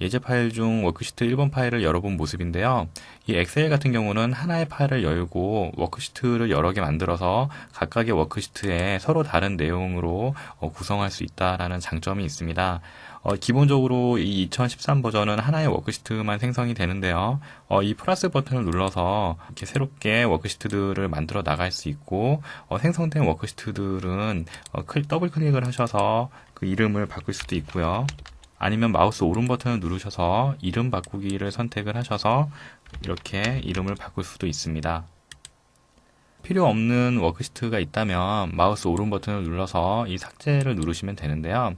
예제 파일 중 워크시트 1번 파일을 열어본 모습인데요. 이 엑셀 같은 경우는 하나의 파일을 열고 워크시트를 여러 개 만들어서 각각의 워크시트에 서로 다른 내용으로 어, 구성할 수 있다라는 장점이 있습니다. 어, 기본적으로 이 2013 버전은 하나의 워크시트만 생성이 되는데요. 어, 이 플러스 버튼을 눌러서 이렇게 새롭게 워크시트들을 만들어 나갈 수 있고 어, 생성된 워크시트들은 어, 클, 더블 클릭을 하셔서 그 이름을 바꿀 수도 있고요. 아니면 마우스 오른 버튼을 누르셔서 이름 바꾸기를 선택을 하셔서 이렇게 이름을 바꿀 수도 있습니다. 필요 없는 워크시트가 있다면 마우스 오른 버튼을 눌러서 이 삭제를 누르시면 되는데요.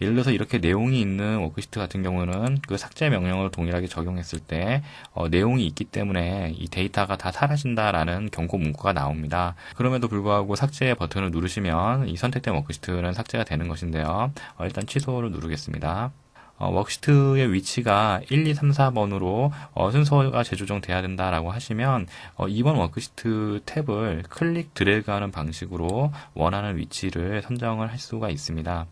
예를 들어서 이렇게 내용이 있는 워크시트 같은 경우는 그 삭제 명령을 동일하게 적용했을 때 어, 내용이 있기 때문에 이 데이터가 다 사라진다라는 경고 문구가 나옵니다. 그럼에도 불구하고 삭제 버튼을 누르시면 이 선택된 워크시트는 삭제가 되는 것인데요. 어, 일단 취소를 누르겠습니다. 어, 워크시트의 위치가 1, 2, 3, 4번으로 어, 순서가 재조정돼야 된다라고 하시면 어, 2번 워크시트 탭을 클릭 드래그하는 방식으로 원하는 위치를 선정을 할 수가 있습니다.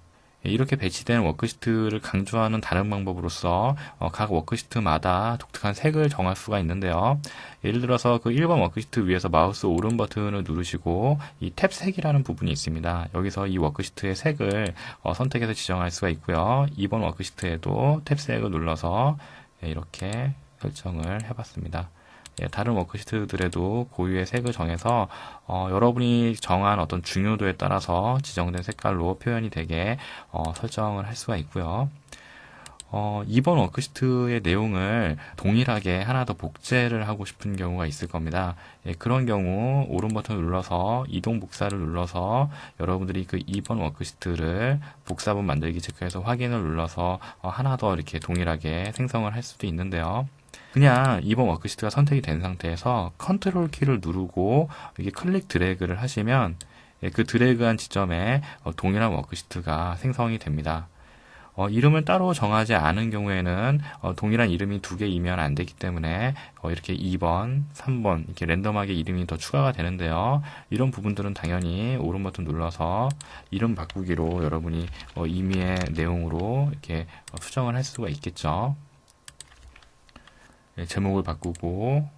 예, 이렇게 배치된 워크시트를 강조하는 다른 방법으로서 어, 각 워크시트마다 독특한 색을 정할 수가 있는데요. 예를 들어서 그 1번 워크시트 위에서 마우스 오른 버튼을 누르시고 이 탭 색이라는 부분이 있습니다. 여기서 이 워크시트의 색을 어, 선택해서 지정할 수가 있고요. 2번 워크시트에도 탭 색을 눌러서 예, 이렇게 설정을 해봤습니다. 예, 다른 워크시트들에도 고유의 색을 정해서 어, 여러분이 정한 어떤 중요도에 따라서 지정된 색깔로 표현이 되게 어, 설정을 할 수가 있고요. 어, 이번 워크시트의 내용을 동일하게 하나 더 복제를 하고 싶은 경우가 있을 겁니다. 예, 그런 경우 오른 버튼을 눌러서 이동 복사를 눌러서 여러분들이 그 2번 워크시트를 복사본 만들기 체크해서 확인을 눌러서 어, 하나 더 이렇게 동일하게 생성을 할 수도 있는데요. 그냥 이번 워크시트가 선택이 된 상태에서 컨트롤 키를 누르고 이게 클릭 드래그를 하시면 예, 그 드래그한 지점에 어, 동일한 워크시트가 생성이 됩니다. 어, 이름을 따로 정하지 않은 경우에는 어, 동일한 이름이 두 개이면 안 되기 때문에 어, 이렇게 2번, 3번 이렇게 랜덤하게 이름이 더 추가가 되는데요. 이런 부분들은 당연히 오른 버튼 눌러서 이름 바꾸기로 여러분이 어, 임의의 내용으로 이렇게 어, 수정을 할 수가 있겠죠. 예, 제목을 바꾸고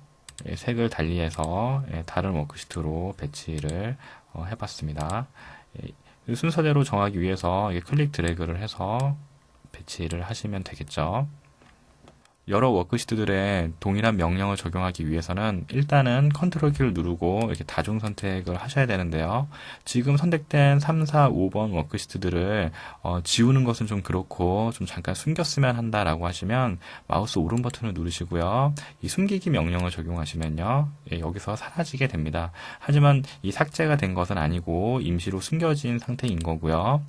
예, 색을 달리해서 예, 다른 워크시트로 배치를 어, 해봤습니다. 순서대로 정하기 위해서 클릭 드래그를 해서 배치를 하시면 되겠죠. 여러 워크시트들의 동일한 명령을 적용하기 위해서는 일단은 컨트롤 키를 누르고 이렇게 다중 선택을 하셔야 되는데요. 지금 선택된 3, 4, 5번 워크시트들을 어, 지우는 것은 좀 그렇고 좀 잠깐 숨겼으면 한다라고 하시면 마우스 오른 버튼을 누르시고요. 이 숨기기 명령을 적용하시면요. 예, 여기서 사라지게 됩니다. 하지만 이 삭제가 된 것은 아니고 임시로 숨겨진 상태인 거고요.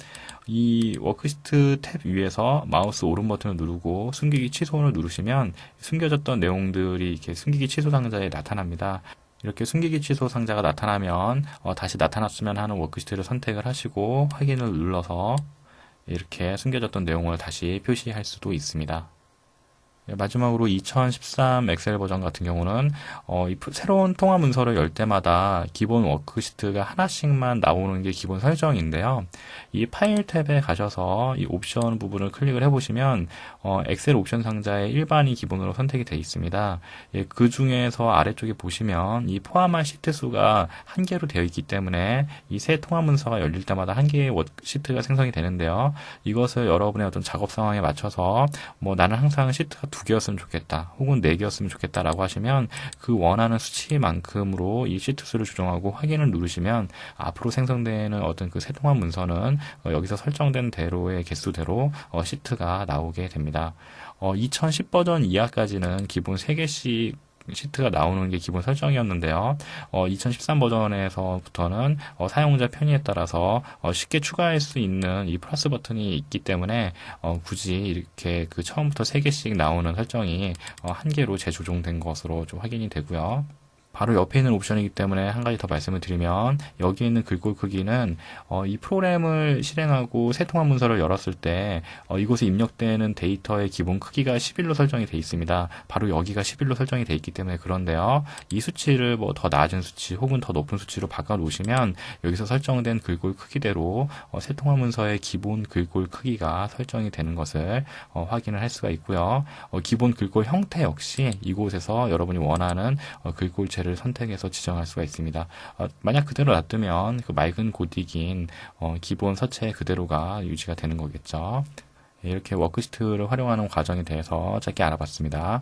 이 워크시트 탭 위에서 마우스 오른 버튼을 누르고 숨기기 취소를 누르시면 숨겨졌던 내용들이 이렇게 숨기기 취소 상자에 나타납니다. 이렇게 숨기기 취소 상자가 나타나면 어, 다시 나타났으면 하는 워크시트를 선택을 하시고 확인을 눌러서 이렇게 숨겨졌던 내용을 다시 표시할 수도 있습니다. 예, 마지막으로 2013 엑셀 버전 같은 경우는 어, 이 새로운 통화 문서를 열 때마다 기본 워크시트가 하나씩만 나오는 게 기본 설정인데요. 이 파일 탭에 가셔서 이 옵션 부분을 클릭을 해보시면 어, 엑셀 옵션 상자에 일반이 기본으로 선택이 되어 있습니다. 예, 그 중에서 아래쪽에 보시면 이 포함한 시트 수가 한 개로 되어 있기 때문에 이 새 통화 문서가 열릴 때마다 한 개의 시트가 생성이 되는데요. 이것을 여러분의 어떤 작업 상황에 맞춰서 뭐 나는 항상 시트가 두 개였으면 좋겠다. 혹은 네 개였으면 좋겠다라고 하시면 그 원하는 수치만큼으로 이 시트 수를 조정하고 확인을 누르시면 앞으로 생성되는 어떤 그 세통화 문서는 어, 여기서 설정된 대로의 개수대로 어, 시트가 나오게 됩니다. 어, 2010 버전 이하까지는 기본 3개씩 시트가 나오는 게 기본 설정이었는데요. 어, 2013 버전에서부터는 어, 사용자 편의에 따라서 어, 쉽게 추가할 수 있는 이 플러스 버튼이 있기 때문에 어, 굳이 이렇게 그 처음부터 3개씩 나오는 설정이 어, 한 개로 재조정된 것으로 좀 확인이 되고요. 바로 옆에 있는 옵션이기 때문에 한 가지 더 말씀을 드리면 여기 있는 글꼴 크기는 어, 이 프로그램을 실행하고 새 통화 문서를 열었을 때 어, 이곳에 입력되는 데이터의 기본 크기가 11로 설정이 되어 있습니다. 바로 여기가 11로 설정이 되어 있기 때문에 그런데요. 이 수치를 뭐 더 낮은 수치 혹은 더 높은 수치로 바꿔 놓으시면 여기서 설정된 글꼴 크기대로 어, 새 통화 문서의 기본 글꼴 크기가 설정이 되는 것을 어, 확인을 할 수가 있고요. 어, 기본 글꼴 형태 역시 이곳에서 여러분이 원하는 어, 글꼴체 를 선택해서 지정할 수가 있습니다. 어, 만약 그대로 놔두면 그 맑은 고딕인 어, 기본 서체 그대로가 유지가 되는 거겠죠. 이렇게 워크시트를 활용하는 과정에 대해서 짧게 알아봤습니다.